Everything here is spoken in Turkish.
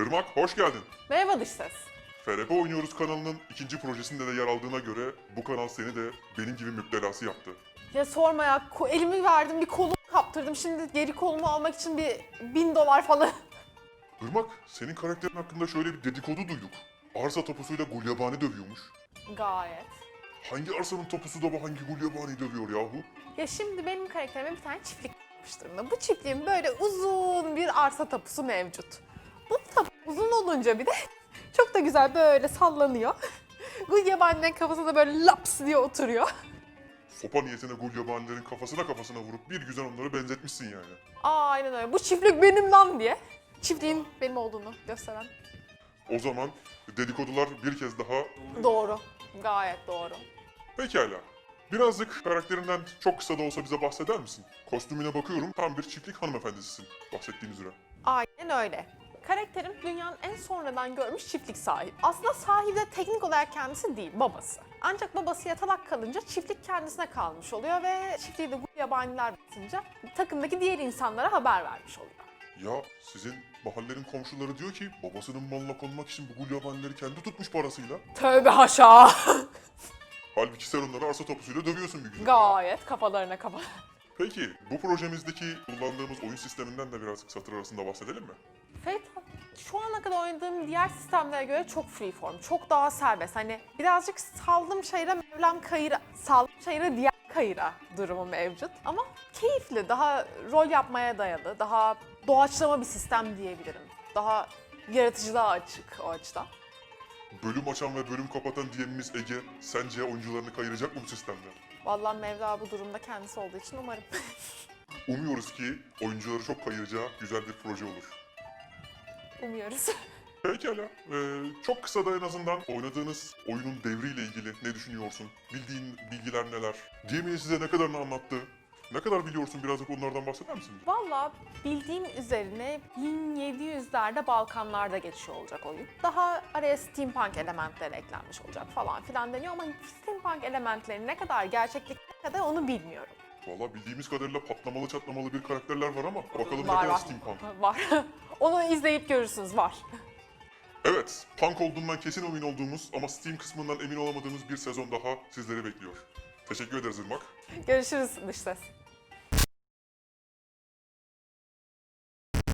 Irmak hoş geldin. Merhaba dış ses. FRP Oynuyoruz kanalının ikinci projesinde de yer aldığına göre bu kanal seni de benim gibi müptelası yaptı. Ya sorma ya ko- elimi verdim bir kolumu kaptırdım şimdi geri kolumu almak için bir bin dolar falan. Irmak, senin karakterin hakkında şöyle bir dedikodu duyduk. Arsa topusuyla Gulyabani dövüyormuş. Gayet. Hangi arsanın topusu da bu hangi Gulyabani dövüyor yahu? Ya şimdi benim karakterime bir tane çiftlik yapmış durumda. Bu çiftliğin böyle uzun bir arsa tapusu mevcut. Bu tapu olunca bir de çok da güzel böyle sallanıyor. Bu yabaninin kafasına böyle laps diye oturuyor. Sopa niyetine Gulyabanilerin kafasına kafasına vurup bir güzel onları benzetmişsin yani. Aynen öyle. Bu çiftlik benim lan diye. Çiftliğin benim olduğunu gösteren. O zaman dedikodular bir kez daha Doğru. Gayet doğru. Pekala. Birazcık karakterinden çok kısa da olsa bize bahseder misin? Kostümüne bakıyorum tam bir çiftlik hanımefendisisin bahsettiğin üzere. Aynen öyle. Karakterim dünyanın en sonradan görmüş çiftlik sahibi. Aslında sahibi de teknik olarak kendisi değil, babası. Ancak babası yatalak kalınca çiftlik kendisine kalmış oluyor ve çiftliği de bu yabaniler basınca takımdaki diğer insanlara haber vermiş oluyor. Ya sizin mahallenin komşuları diyor ki babasının malına konmak için bu Gulyabanileri kendi tutmuş parasıyla. Tövbe haşa. Halbuki sen onları arsa topusuyla dövüyorsun bir güzel. Gayet kafalarına kafa. Peki bu projemizdeki kullandığımız oyun sisteminden de birazcık satır arasında bahsedelim mi? Fate şu ana kadar oynadığım diğer sistemlere göre çok freeform, çok daha serbest. Hani birazcık saldım çayıra Mevlam kayıra, saldım çayıra diğer kayıra durumu mevcut. Ama keyifli, daha rol yapmaya dayalı, daha doğaçlama bir sistem diyebilirim. Daha yaratıcılığa açık o açıdan. Bölüm açan ve bölüm kapatan DM'imiz Ege sence oyuncularını kayıracak mı bu sistemde? Vallahi Mevla bu durumda kendisi olduğu için umarım. Umuyoruz ki oyuncuları çok kayıracağı güzel bir proje olur. Umuyoruz. Pekala. Ee, çok kısa da en azından oynadığınız oyunun devriyle ilgili ne düşünüyorsun? Bildiğin bilgiler neler? DM'in size ne kadarını anlattı? Ne kadar biliyorsun birazcık onlardan bahseder misin? Valla bildiğim üzerine 1700'lerde Balkanlarda geçiyor olacak oyun. Daha araya steampunk elementleri eklenmiş olacak falan filan deniyor ama steampunk elementleri ne kadar gerçeklik ne kadar onu bilmiyorum. Valla bildiğimiz kadarıyla patlamalı çatlamalı bir karakterler var ama bakalım ne Var kadar var. steampunk. Var. onu izleyip görürsünüz var. Evet, punk olduğundan kesin emin olduğumuz ama Steam kısmından emin olamadığımız bir sezon daha sizleri bekliyor. Teşekkür ederiz Irmak. Görüşürüz dış ses.